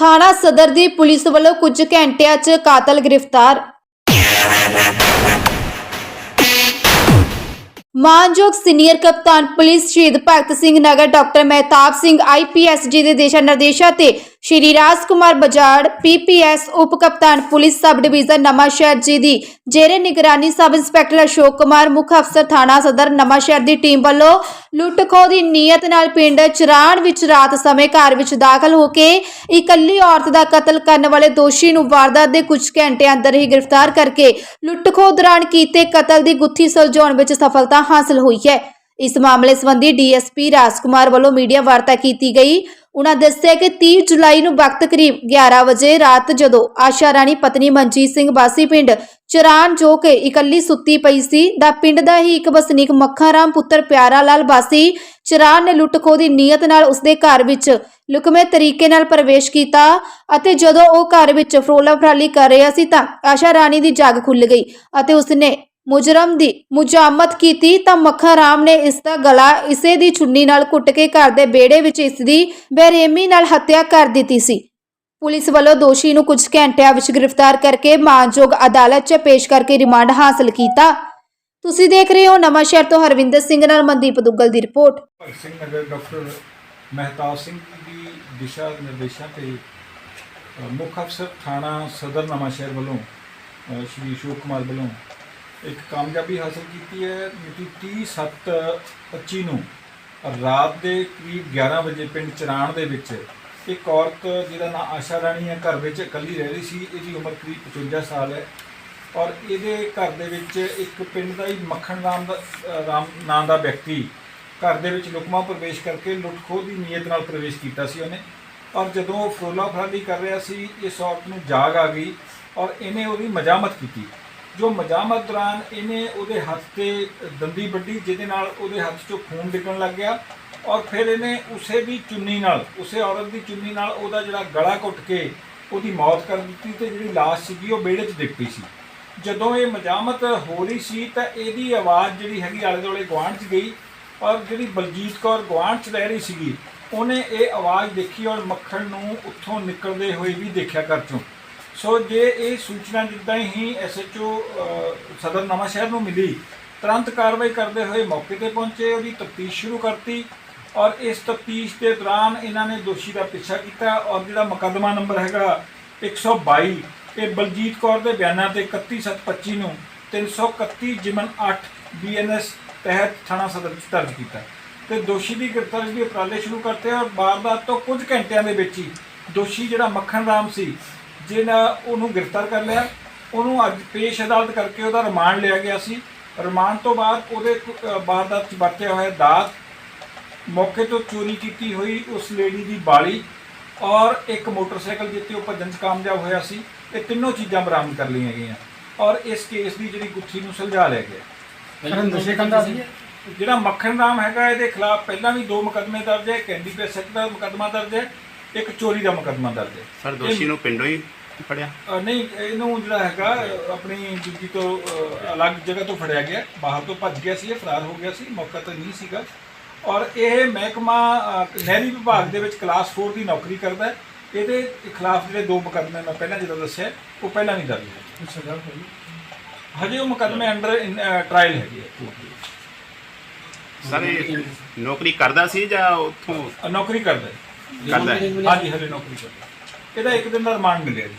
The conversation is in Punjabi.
ਥਾਣਾ ਸਦਰ ਦੀ ਪੁਲਿਸ ਵੱਲੋਂ ਕੁਝ ਘੰਟਿਆਂ 'ਚ ਕਾਤਲ ਗ੍ਰਿਫਤਾਰ। ਮਾਨਯੋਗ ਸੀਨੀਅਰ ਕਪਤਾਨ police Shaheed Bhagat Singh Nagar doctor Mehtab Singh IPS ji ਦੇ ਦਿਸ਼ਾ ਨਿਰਦੇਸ਼ਾਂ ਤੇ ਸ਼੍ਰੀ ਰਾਜ ਕੁਮਾਰ ਬਜਾੜ ਪੀਪੀਐਸ ਉਪ ਕਪਤਾਨ ਪੁਲਿਸ ਸਬ ਡਿਵੀਜ਼ਨ ਨਵਾਂ ਸ਼ਹਿਰ ਜੀ ਦੀ ਜੇਰੇ ਨਿਗਰਾਨੀ ਸਬ ਇੰਸਪੈਕਟਰ ਅਸ਼ੋਕ ਕੁਮਾਰ, ਮੁੱਖ ਅਫਸਰ ਥਾਣਾ ਸਦਰ ਨਵਾਂ ਦੀ ਟੀਮ ਵੱਲੋਂ ਲੁੱਟ ਖੋਹ ਦੀ ਨੀਅਤ ਨਾਲ ਪਿੰਡ ਚਰਾਣ ਵਿੱਚ ਰਾਤ ਸਮੇਂ ਘਰ ਵਿੱਚ ਦਾਖਲ ਹੋ ਕੇ ਇਕੱਲੀ ਔਰਤ ਦਾ ਕਤਲ ਕਰਨ ਵਾਲੇ ਦੋਸ਼ੀ ਨੂੰ ਵਾਰਦਾਤ ਦੇ ਕੁਝ ਘੰਟੇ ਅੰਦਰ ਹੀ ਗ੍ਰਿਫਤਾਰ ਕਰਕੇ ਲੁੱਟ ਖੋਹ ਦੌਰਾਨ ਕੀਤੇ ਕਤਲ ਦੀ ਗੁੱਥੀ ਸੁਲਝਾਉਣ ਵਿੱਚ ਸਫਲਤਾ ਹਾਸਲ ਹੋਈ ਹੈ। ਇਸ ਮਾਮਲੇ ਸੰਬੰਧੀ ਡੀਐਸਪੀ ਰਾਜਕੁਮਾਰ ਵੱਲੋਂ ਮੀਡੀਆ ਵਾਰਤਾ ਕੀਤੀ ਗਈ। ਉਹਨਾਂ ਦੱਸਿਆ ਕਿ 30 ਜੁਲਾਈ ਨੂੰ ਵਕਤ ਕਰੀਬ 11 ਵਜੇ ਰਾਤ ਜਦੋਂ ਆਸ਼ਾ ਰਾਣੀ ਪਤਨੀ ਮਨਜੀਤ ਸਿੰਘ ਬਾਸੀ ਪਿੰਡ ਚਰਾਨ ਜੋ ਕਿ ਇਕੱਲੀ ਸੁੱਤੀ ਪਈ ਸੀ, ਦਾ ਪਿੰਡ ਦਾ ਹੀ ਇੱਕ ਵਸਨੀਕ ਮੱਖਣ ਰਾਮ ਪੁੱਤਰ ਪਿਆਰਾ ਲਾਲ ਬਾਸੀ ਚਰਾਨ ਨੇ ਲੁੱਟ ਖੋਹ ਦੀ ਨੀਅਤ ਨਾਲ ਉਸਦੇ ਘਰ ਵਿੱਚ ਲੁਕਮੇ ਤਰੀਕੇ ਨਾਲ ਪ੍ਰਵੇਸ਼ ਕੀਤਾ ਅਤੇ ਜਦੋਂ ਉਹ ਘਰ ਵਿੱਚ ਫਰੋਲਾ ਫਰਾਲੀ ਕਰ ਰਿਹਾ ਸੀ ਤਾਂ ਆਸ਼ਾ ਰਾਣੀ ਦੀ ਜਾਗ ਖੁੱਲ ਗਈ ਅਤੇ ਉਸਨੇ ਮੁਜਰਮ ਦੀ ਮੁਜਾਮਤ ਕੀਤੀ ਤਾਂ ਮੱਖਣ ਰਾਮ ਨੇ ਇਸ ਦਾ ਗਲਾ ਇਸੇ ਦੀ ਚੁੰਨੀ ਨਾਲ ਕੁੱਟ ਕੇ ਘਰ ਦੇ ਵਿਹੜੇ ਵਿੱਚ ਇਸ ਦੀ ਬੇਰਹਿਮੀ ਨਾਲ ਹੱਤਿਆ ਕਰ ਦਿੱਤੀ ਸੀ। ਪੁਲਿਸ ਵੱਲੋਂ ਦੋਸ਼ੀ ਨੂੰ ਕੁਝ ਘੰਟਿਆਂ ਵਿੱਚ ਗ੍ਰਿਫਤਾਰ ਕਰਕੇ ਮਾਨਯੋਗ ਅਦਾਲਤ 'ਚ ਪੇਸ਼ ਕਰਕੇ ਰਿਮਾਂਡ ਹਾਸਲ ਕੀਤਾ। ਤੁਸੀਂ ਦੇਖ ਰਹੇ ਹੋ ਨਵਾਂ ਸ਼ਹਿਰ ਤੋਂ ਹਰਵਿੰਦਰ ਸਿੰਘ ਨਾਲ ਮਨਦੀਪ ਦੁੱਗਲ ਦੀ ਰਿਪੋਰਟ। ਭਗਤ ਸਿੰਘ ਨਗਰ ਡਾਕਟਰ ਮਹਿਤਾਬ ਸਿੰਘ ਦੀ ਦਿਸ਼ਾ ਨਿਰਦੇਸ਼ਾਂ ਤੇ ਮੁੱਖ ਅਫਸਰ ਥਾਣਾ ਸਦਰ ਨਵਾਂ ਸ਼ਹਿਰ ਵੱਲੋਂ ਸ਼੍ਰੀ ਅਸ਼ੋਕ ਕੁਮਾਰ ਵੱਲੋਂ ਇੱਕ ਕਾਮਯਾਬੀ ਹਾਸਲ ਕੀਤੀ ਹੈ, ਮਿਤੀ 30/7/25 ਨੂੰ ਰਾਤ ਦੇ ਕਰੀਬ 11 ਵਜੇ ਪਿੰਡ ਚਰਾਣ ਦੇ ਵਿੱਚ ਇੱਕ ਔਰਤ ਜਿਹਦਾ ਨਾਮ ਆਸ਼ਾ ਰਾਣੀ ਹੈ, ਘਰ ਵਿੱਚ ਇਕੱਲੀ ਰਹਿ ਰਹੀ ਸੀ, ਇਹਦੀ ਉਮਰ ਕਰੀਬ 55 ਸਾਲ ਹੈ ਔਰ ਇਹਦੇ ਘਰ ਦੇ ਵਿੱਚ ਇੱਕ ਪਿੰਡ ਦਾ ਹੀ ਮੱਖਣ ਰਾਮ ਦਾ ਰਾਮ ਨਾਂ ਦਾ ਵਿਅਕਤੀ ਘਰ ਦੇ ਵਿੱਚ ਲੁਕਮਾ ਪ੍ਰਵੇਸ਼ ਕਰਕੇ ਲੁੱਟ ਖੋਹ ਦੀ ਨੀਅਤ ਨਾਲ ਪ੍ਰਵੇਸ਼ ਕੀਤਾ ਸੀ ਉਹਨੇ ਔਰ ਜਦੋਂ ਉਹ ਫਰੋਲਾ ਫਰਾਲੀ ਕਰ ਰਿਹਾ ਸੀ, ਇਸ ਔਰਤ ਨੂੰ ਜਾਗ ਆ ਗਈ ਔਰ ਇਹਨੇ ਉਹਦੀ ਮਜਾਮਤ ਕੀਤੀ। ਜੋ ਮਜਾਮਤ ਦੌਰਾਨ ਇਹਨੇ ਉਹਦੇ ਹੱਥ ਤੇ ਦੰਦੀ ਵੱਢੀ, ਜਿਹਦੇ ਨਾਲ ਉਹਦੇ ਹੱਥ 'ਚੋਂ ਖੂਨ ਡਿੱਗਣ ਲੱਗ ਗਿਆ ਔਰ ਫਿਰ ਇਹਨੇ ਉਸੇ ਦੀ ਚੁੰਨੀ ਨਾਲ, ਉਸੇ ਔਰਤ ਦੀ ਚੁੰਨੀ ਨਾਲ ਉਹਦਾ ਜਿਹੜਾ ਗਲਾ ਘੁੱਟ ਕੇ ਉਹਦੀ ਮੌਤ ਕਰ ਦਿੱਤੀ ਤੇ ਜਿਹੜੀ ਲਾਸ਼ ਸੀਗੀ ਉਹ ਵਿਹੜੇ 'ਚ ਡਿੱਗ ਪਈ ਸੀ। ਜਦੋਂ ਇਹ ਮਜਾਮਤ ਹੋ ਰਹੀ ਸੀ ਤਾਂ ਇਹਦੀ ਆਵਾਜ਼ ਜਿਹੜੀ ਹੈਗੀ ਆਲੇ ਦੁਆਲੇ ਗੁਆਂਢ 'ਚ ਗਈ ਔਰ ਜਿਹੜੀ ਬਲਜੀਤ ਕੌਰ ਗੁਆਂਢ 'ਚ ਰਹਿ ਰਹੀ ਸੀਗੀ, ਉਹਨੇ ਇਹ ਆਵਾਜ਼ ਦੇਖੀ ਔਰ ਮੱਖਣ ਨੂੰ ਉੱਥੋਂ ਨਿਕਲਦੇ ਹੋਏ ਵੀ ਦੇਖਿਆ ਘਰ 'ਚੋਂ। ਸੋ ਜੇ ਇਹ ਸੂਚਨਾ ਜਿੱਦਾਂ ਹੀ ਐਸਐਚਓ ਸਦਰ ਨਵਾਂ ਸ਼ਹਿਰ ਨੂੰ ਮਿਲੀ, ਤੁਰੰਤ ਕਾਰਵਾਈ ਕਰਦੇ ਹੋਏ ਮੌਕੇ ਤੇ ਪਹੁੰਚੇ, ਉਹਦੀ ਤਫਤੀਸ਼ ਸ਼ੁਰੂ ਕਰਤੀ ਔਰ ਇਸ ਤਫਤੀਸ਼ ਦੇ ਦੌਰਾਨ ਇਹਨਾਂ ਨੇ ਦੋਸ਼ੀ ਦਾ ਪਿੱਛਾ ਕੀਤਾ ਔਰ ਜਿਹੜਾ ਮੁਕੱਦਮਾ ਨੰਬਰ ਹੈਗਾ 122 ਇਹ ਬਲਜੀਤ ਕੌਰ ਦੇ ਬਿਆਨਾਂ ਤੇ 31725 ਨੂੰ 331 ਜਿਮਨ 8 ਬੀਐਨਐਸ ਤਹਿਤ ਥਾਣਾ ਸਦਰ ਵਿੱਚ ਦਰਜ ਕੀਤਾ। ਤੇ ਦੋਸ਼ੀ ਦੀ ਗ੍ਰਿਫਤਾਰੀ ਦੇ ਉਪਰਾਲੇ ਸ਼ੁਰੂ ਕਰਤੇ ਔਰ ਵਾਰਦਾਤ ਤੋਂ ਕੁਝ ਘੰਟਿਆਂ ਦੇ ਵਿੱਚ ਹੀ ਦੋਸ਼ੀ ਜਿਹੜਾ ਮੱਖਣ ਰਾਮ ਸੀ ਜਿਹਨਾਂ ਉਹਨੂੰ ਗ੍ਰਿਫਤਾਰ ਕਰ ਲਿਆ ਉਹਨੂੰ ਅੱਜ ਪੇਸ਼ ਅਦਾਲਤ ਕਰਕੇ ਉਹਦਾ ਰਿਮਾਂਡ ਲਿਆ ਗਿਆ ਸੀ। ਰਿਮਾਂਡ ਤੋਂ ਬਾਅਦ ਉਹਦੇ ਵਾਰਦਾਤ 'ਚ ਵਰਤਿਆ ਹੋਇਆ ਦਾਤ ਮੌਕੇ ਤੋਂ ਚੋਰੀ ਕੀਤੀ ਹੋਈ ਉਸ ਲੇਡੀ ਦੀ ਬਾਲੀ ਔਰ ਇੱਕ ਮੋਟਰਸਾਈਕਲ ਜਿੱਤੇ ਉਹ ਭੱਜਣ 'ਚ ਕਾਮਯਾਬ ਹੋਇਆ ਸੀ ਇਹ ਤਿੰਨੋਂ ਚੀਜ਼ਾਂ ਬਰਾਮਦ ਕਰ ਲਈਆਂ ਗਈਆਂ ਔਰ ਇਸ ਕੇਸ ਦੀ ਜਿਹੜੀ ਗੁੱਥੀ ਨੂੰ ਸੁਲਝਾ ਲਿਆ ਗਿਆ। ਕਰਨ ਨਸ਼ੇ ਕਰਦਾ ਸੀ? ਜਿਹੜਾ ਮੱਖਣ ਰਾਮ ਹੈਗਾ ਇਹਦੇ ਖਿਲਾਫ ਪਹਿਲਾਂ ਵੀ ਦੋ ਮੁਕੱਦਮੇ ਦਰਜ ਹੈ ਕੈਂਡੀ ਪੇ ਸੈਕਟ ਦਾ ਮੁਕੱਦਮਾ ਦਰਜ ਹੈ ਇੱਕ ਚੋਰੀ ਦਾ ਮੁਕੱਦਮਾ ਦਰਜ ਹੈ। ਸਰ ਦੋਸ਼ੀ ਨੂੰ ਪਿੰਡੋਂ ਹੀ ਫੜਿਆ? ਅ, ਨਹੀਂ ਇਹਨੂੰ ਜਿਹੜਾ ਹੈਗਾ ਅ, ਆਪਣੀ ਦੂਜੀ ਤੋਂ ਅ, ਅਲੱਗ ਜਗ੍ਹਾ ਤੋਂ ਫੜਿਆ ਗਿਆ। ਬਾਹਰ ਤੋਂ ਭੱਜ ਗਿਆ ਸੀ ਇਹ ਫਰਾਰ ਹੋ ਗਿਆ ਸੀ ਮੌਕਾ ਤਾਂ ਨਹੀਂ ਸੀਗਾ। ਔਰ ਇਹ ਮਹਿਕਮਾ ਅ, ਨਹਿਰੀ ਵਿਭਾਗ ਦੇ ਵਿੱਚ ਕਲਾਸ 4 ਦੀ ਨੌਕਰੀ ਕਰਦਾ ਹੈ। ਇਹਦੇ ਖਿਲਾਫ ਜਿਹੜੇ ਦੋ ਮੁਕੱਦਮੇ ਮੈਂ ਪਹਿਲਾਂ ਜਿਹੜਾ ਦੱਸਿਆ ਉਹ ਪਹਿਲਾਂ ਵੀ ਦਰਜ ਹੈ ਸਜ਼ਾ ਹੋਈ। ਹਜੇ ਉਹ ਮੁਕੱਦਮੇ ਅੰਡਰ ਟ੍ਰਾਇਲ ਹੈਗੇ ਆ। ਸਰ ਇਹ ਨੌਕਰੀ ਕਰਦਾ ਸੀ ਜਾਂ ਉੱਥੋਂ ਅ, ਨੌਕਰੀ ਕਰਦਾ ਹੈ। ਕਰਦਾ ਹੈ। ਹਾਂਜੀ ਹਲੇ ਨੌਕਰੀ ਕਰਦਾ। ਇਹਦਾ ਇੱਕ ਦਿਨ ਦਾ ਰਿਮਾਂਡ ਮਿਲਿਆ ਜੀ